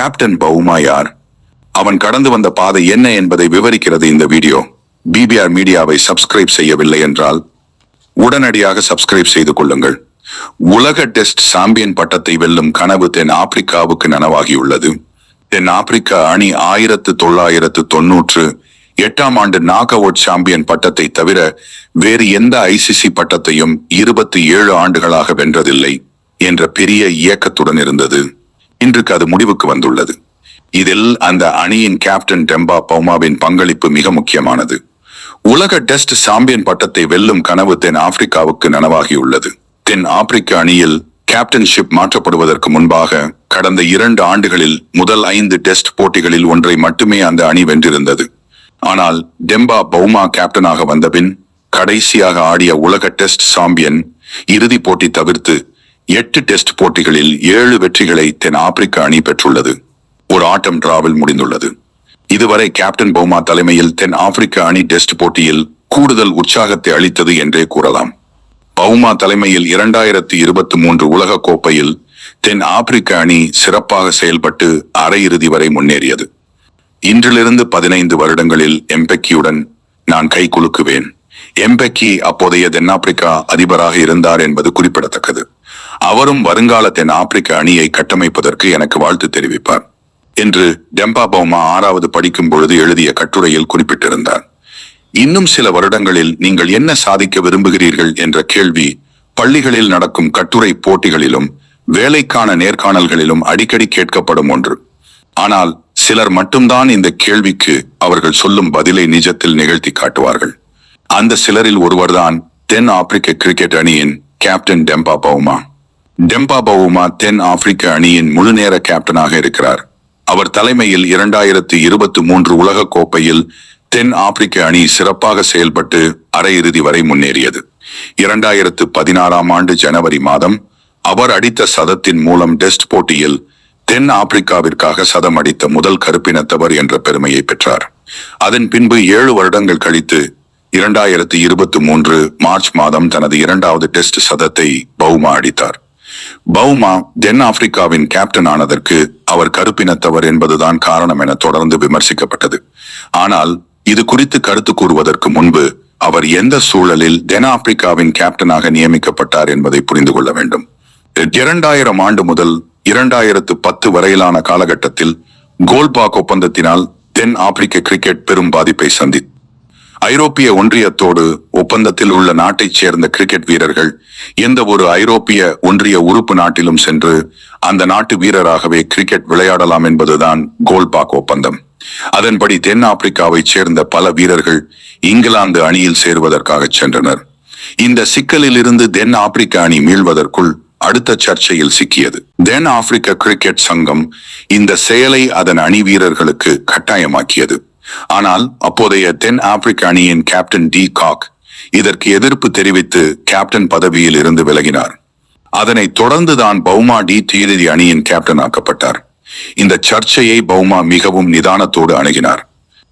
Captain Bavuma யார்? அவன் கடந்து வந்த பாதை என்ன என்பதை விவரிக்கிறது இந்த வீடியோ. பிபிஆர் மீடியாவை சப்ஸ்கிரைப் செய்யவில்லை என்றால் உடனடியாக சப்ஸ்கிரைப் செய்து கொள்ளுங்கள். உலக டெஸ்ட் சாம்பியன் பட்டத்தை வெல்லும் கனவு தென் ஆப்பிரிக்காவுக்கு நனவாகியுள்ளது. தென் ஆப்பிரிக்கா அணி ஆயிரத்து தொள்ளாயிரத்து தொன்னூற்று எட்டாம் ஆண்டு நாக் அவுட் சாம்பியன் பட்டத்தை தவிர வேறு எந்த ஐசிசி பட்டத்தையும் இருபத்தி ஏழு ஆண்டுகளாக வென்றதில்லை என்ற பெரிய இயக்கத்துடன் இருந்தது. இன்றுக்கு அது முடிவுக்கு வந்துள்ளது. இதில் அந்த அணியின் கேப்டன் டெம்பா பௌமாவின் பங்களிப்பு மிக முக்கியமானது. உலக டெஸ்ட் சாம்பியன் பட்டத்தை வெல்லும் கனவு தென் ஆப்பிரிக்காவுக்கு நனவாகியுள்ளது. தென் ஆப்பிரிக்க அணியில் கேப்டன்ஷிப் மாற்றப்படுவதற்கு முன்பாக கடந்த இரண்டு ஆண்டுகளில் முதல் ஐந்து டெஸ்ட் போட்டிகளில் ஒன்றை மட்டுமே அந்த அணி வென்றிருந்தது. ஆனால் டெம்பா பௌமா கேப்டனாக வந்தபின் கடைசியாக ஆடிய உலக டெஸ்ட் சாம்பியன் இறுதிப் போட்டி தவிர்த்து எட்டு டெஸ்ட் போட்டிகளில் ஏழு வெற்றிகளை தென் ஆப்பிரிக்க அணி பெற்றுள்ளது. ஒரு ஆட்டம் டிராவில் முடிந்துள்ளது. இதுவரை கேப்டன் பௌமா தலைமையில் தென் ஆப்பிரிக்க அணி டெஸ்ட் போட்டியில் கூடுதல் உற்சாகத்தை அளித்தது என்றே கூறலாம். பவுமா தலைமையில் இரண்டாயிரத்தி இருபத்தி மூன்று உலக கோப்பையில் தென் ஆப்பிரிக்க அணி சிறப்பாக செயல்பட்டு அரையிறுதி வரை முன்னேறியது. இன்றிலிருந்து பதினைந்து வருடங்களில் எம்பெக்கியுடன் நான் கை குலுக்குவேன். எம்பெக்கி அப்போதைய தென்னாப்பிரிக்கா அதிபராக இருந்தார் என்பது குறிப்பிடத்தக்கது. அவரும் வருங்கால தென் ஆப்பிரிக்க அணியை கட்டமைப்பதற்கு எனக்கு வாழ்த்து தெரிவிப்பார். என்று டெம்பா பௌமா ஆறாவது படிக்கும் பொழுது எழுதிய கட்டுரையில் குறிப்பிட்டிருந்தார். இன்னும் சில வருடங்களில் நீங்கள் என்ன சாதிக்க விரும்புகிறீர்கள் என்ற கேள்வி பள்ளிகளில் நடக்கும் கட்டுரை போட்டிகளிலும் வேலைக்கான நேர்காணல்களிலும் அடிக்கடி கேட்கப்படும் ஒன்று. ஆனால் சிலர் மட்டும்தான் இந்த கேள்விக்கு அவர்கள் சொல்லும் பதிலை நிஜத்தில் நிகழ்த்தி காட்டுவார்கள். அந்த சிலரில் ஒருவர்தான் தென் ஆப்பிரிக்க கிரிக்கெட் அணியின் captain Temba Bavuma Temba Bavuma தென் ஆப்பிரிக்க அணியின் முழுநேர கேப்டனாக இருக்கிறார். அவர் தலைமையில் இரண்டாயிரத்து இருபத்தி மூன்று உலக கோப்பையில் தென் ஆப்பிரிக்க அணி சிறப்பாக செயல்பட்டு அரையிறுதி வரை முன்னேறியது. இரண்டாயிரத்து பதினாறாம் ஆண்டு ஜனவரி மாதம் அவர் அடித்த சதத்தின் மூலம் டெஸ்ட் போட்டியில் தென் ஆப்பிரிக்காவிற்காக சதம் அடித்த முதல் கருப்பினத்தவர் என்ற பெருமையை பெற்றார். அதன் பின்பு ஏழு வருடங்கள் கழித்து இரண்டாயிரத்து இருபத்தி மூன்று மார்ச் மாதம் தனது இரண்டாவது டெஸ்ட் சதத்தை பவுமா அடித்தார். பவுமா தென் ஆப்பிரிக்காவின் கேப்டன் ஆனதற்கு அவர் கருப்பினத்தவர் என்பதுதான் காரணம் என தொடர்ந்து விமர்சிக்கப்பட்டது. ஆனால் இது குறித்து கருத்து கூறுவதற்கு முன்பு அவர் எந்த சூழலில் தென் ஆப்பிரிக்காவின் கேப்டனாக நியமிக்கப்பட்டார் என்பதை புரிந்து கொள்ள வேண்டும். இரண்டாயிரம் ஆண்டு முதல் இரண்டாயிரத்து பத்து வரையிலான காலகட்டத்தில் கோல்பாக் ஒப்பந்தத்தினால் தென் ஆப்பிரிக்க கிரிக்கெட் பெரும் பாதிப்பை சந்தி ஐரோப்பிய ஒன்றியத்தோடு ஒப்பந்தத்தில் உள்ள நாட்டைச் சேர்ந்த கிரிக்கெட் வீரர்கள் எந்த ஒரு ஐரோப்பிய ஒன்றிய உறுப்பு நாட்டிலும் சென்று அந்த நாட்டு வீரராகவே கிரிக்கெட் விளையாடலாம் என்பதுதான் கோல்பாக் ஒப்பந்தம். அதன்படி தென்னாப்பிரிக்காவைச் சேர்ந்த பல வீரர்கள் இங்கிலாந்து அணியில் சேருவதற்காக சென்றனர். இந்த சிக்கலில் இருந்து தென் ஆப்பிரிக்க அணி மீள்வதற்குள் அடுத்த சர்ச்சையில் சிக்கியது. தென் ஆப்பிரிக்க கிரிக்கெட் சங்கம் இந்த செயலை அதன் அணி வீரர்களுக்கு கட்டாயமாக்கியது. ஆனால் அப்போதைய தென் ஆப்பிரிக்க அணியின் கேப்டன் டி காக் இதற்கு எதிர்ப்பு தெரிவித்து கேப்டன் பதவியில் இருந்து விலகினார். அதனை தொடர்ந்துதான் பௌமா டி தீரதி அணியின் கேப்டன் ஆக்கப்பட்டார். இந்த சர்ச்சையை பௌமா மிகவும் நிதானத்தோடு அணுகினார்.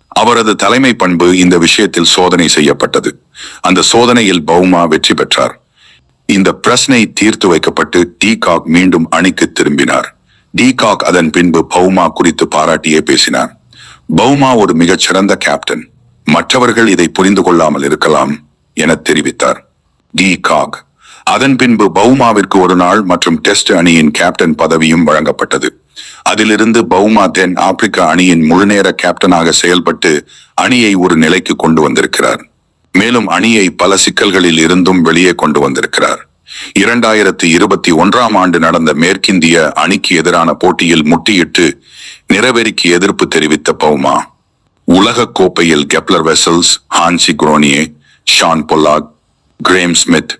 அவரது தலைமை பண்பு இந்த விஷயத்தில் சோதனை செய்யப்பட்டது. அந்த சோதனையில் பௌமா வெற்றி பெற்றார். இந்த பிரச்சனை தீர்த்து வைக்கப்பட்டு டி காக் மீண்டும் அணிக்கு திரும்பினார். டி காக் அதன் பின்பு பௌமா குறித்து பாராட்டியே பேசினார். பௌமா ஒரு மிகச் சிறந்த கேப்டன். மற்றவர்கள் இதை புரிந்து கொள்ளாமல் இருக்கலாம் என தெரிவித்தார். டி. காக். அதன் பின்பு பௌமாவிற்கு ஒரு நாள் மற்றும் டெஸ்ட் அணியின் கேப்டன் பதவியும் வழங்கப்பட்டது. அதிலிருந்து பௌமா தென் ஆப்பிரிக்கா அணியின் முழுநேர கேப்டனாக செயல்பட்டு அணியை ஒரு நிலைக்கு கொண்டு வந்திருக்கிறார். மேலும் அணியை பல சிக்கல்களில் இருந்தும் வெளியே கொண்டு வந்திருக்கிறார். இரண்டாயிரத்தி இருபத்தி ஒன்றாம் ஆண்டு நடந்த மேற்கிந்திய அணிக்கு எதிரான போட்டியில் முட்டியிட்டு நிறவெறிக்கு எதிர்ப்பு தெரிவித்த பவுமா உலக கோப்பையில் Kepler Wessels Hansie Cronje Shaun Pollock Graeme Smith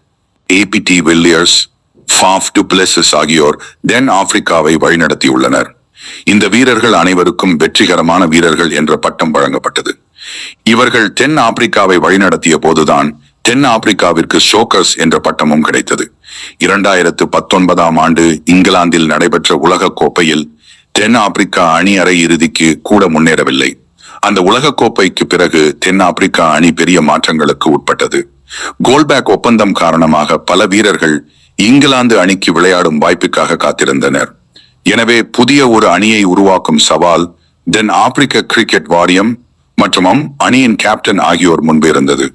AB de Villiers Faf du Plessis ஆகியோர் தென் ஆப்பிரிக்காவை வழிநடத்தியுள்ளனர். இந்த வீரர்கள் அனைவருக்கும் வெற்றிகரமான வீரர்கள் என்ற பட்டம் வழங்கப்பட்டது. இவர்கள் தென் ஆப்பிரிக்காவை வழிநடத்திய போதுதான் தென் ஆப்பிரிக்காவிற்கு ஷோக்கர்ஸ் என்ற பட்டமும் கிடைத்தது. இரண்டாயிரத்து பத்தொன்பதாம் ஆண்டு இங்கிலாந்தில் நடைபெற்ற உலக கோப்பையில் தென் ஆப்பிரிக்கா அணி அரை இறுதிக்கு கூட முன்னேறவில்லை. அந்த உலகக்கோப்பைக்கு பிறகு தென் ஆப்பிரிக்கா அணி பெரிய மாற்றங்களுக்கு உட்பட்டது. கோல்பேக் ஒப்பந்தம் காரணமாக பல வீரர்கள் இங்கிலாந்து அணிக்கு விளையாடும் வாய்ப்புக்காக காத்திருந்தனர். எனவே புதிய ஒரு அணியை உருவாக்கும் சவால் தென் ஆப்பிரிக்க கிரிக்கெட் வாரியம் மற்றும் அணியின் கேப்டன் ஆகியோர் முன்பு இருந்தது.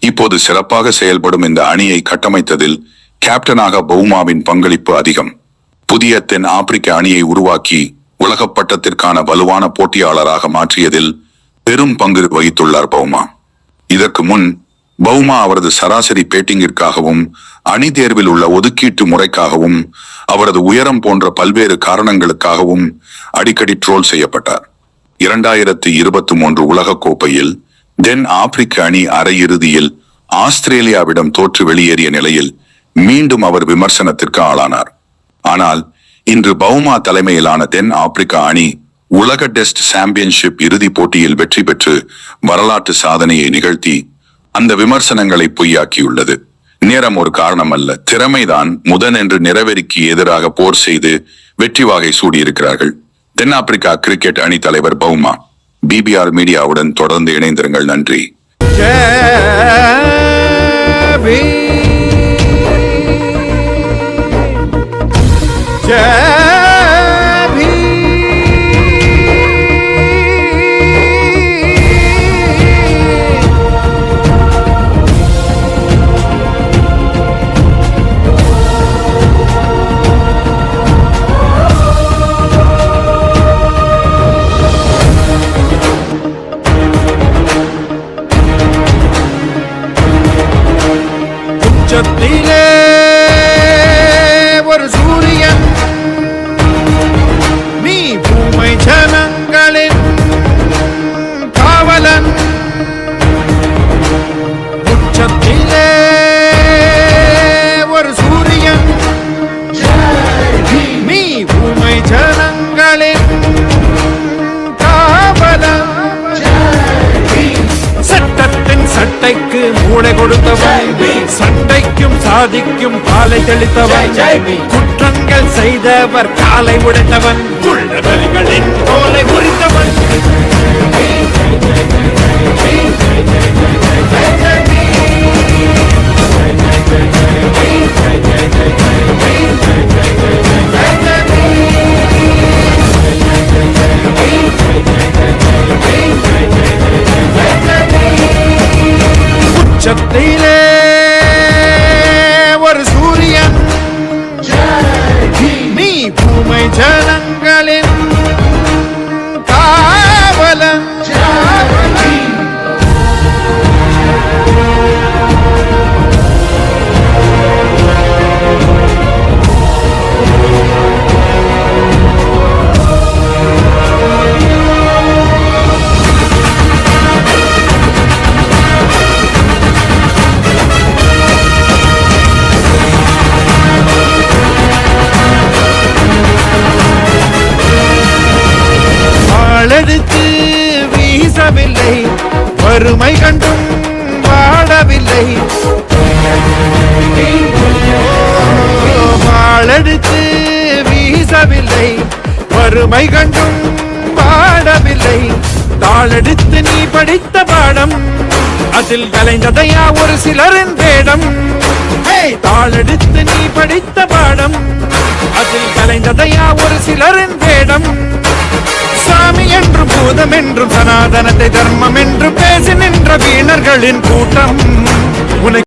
இப்போது சிறப்பாக செயல்படும் இந்த அணியை கட்டமைத்ததில் கேப்டனாக பவுமாவின் பங்களிப்பு அதிகம். புதிய தென் ஆப்பிரிக்க அணியை உருவாக்கி உலகப் பட்டத்திற்கான வலுவான போட்டியாளராக மாற்றியதில் பெரும் பங்கு வகித்துள்ளார் பவுமா. இதற்கு முன் பவுமா அவரது சராசரி பேட்டிங்கிற்காகவும் அணி தேர்வில் உள்ள ஒதுக்கீட்டு முறைக்காகவும் அவரது உயரம் போன்ற பல்வேறு காரணங்களுக்காகவும் அடிக்கடி ட்ரோல் செய்யப்பட்டார். இரண்டாயிரத்தி இருபத்தி மூன்று உலகக்கோப்பையில் தென் ஆப்பிரிக்க அணி அரையிறுதியில் ஆஸ்திரேலியாவிடம் தோற்று வெளியேறிய நிலையில் மீண்டும் அவர் விமர்சனத்திற்கு ஆளானார். ஆனால் இன்று பவுமா தலைமையிலான தென் ஆப்பிரிக்கா அணி உலக டெஸ்ட் சாம்பியன்ஷிப் இறுதிப் போட்டியில் வெற்றி பெற்று வரலாற்று சாதனையை நிகழ்த்தி அந்த விமர்சனங்களை பொய்யாக்கியுள்ளது. நேரம் ஒரு காரணம் அல்ல திறமைதான் முதன் என்று நிறவெறிக்கு எதிராக போர் செய்து வெற்றி வாகை சூடியிருக்கிறார்கள். தென்னாப்பிரிக்கா கிரிக்கெட் அணி தலைவர் பவுமா. பிபிஆர் மீடியாவுடன் தொடர்ந்து இணைந்திருங்கள். நன்றி. சாதிக்கும் பாலை தெளித்தவன். குற்றங்கள் செய்தவர் காலை உடைத்தவன். வறுமை கண்டும் வாழவில்லை. வாழடித்து வீசவில்லை. வறுமை கண்டும் பாடவில்லை தாளெடுத்து நீ படித்த பாடம் அதில் கலைந்ததையா ஒரு சிலரின் வேடம். ஏய், தாளெடுத்து நீ படித்த பாடம் அதில் கலைந்ததையா ஒரு சிலரின் வேடம். சாமி என்றும் பூதம் என்றும் சனாதனத்தை தர்மம் என்று பேசி நின்ற வீணர்களின் கூட்டம். உனக்கு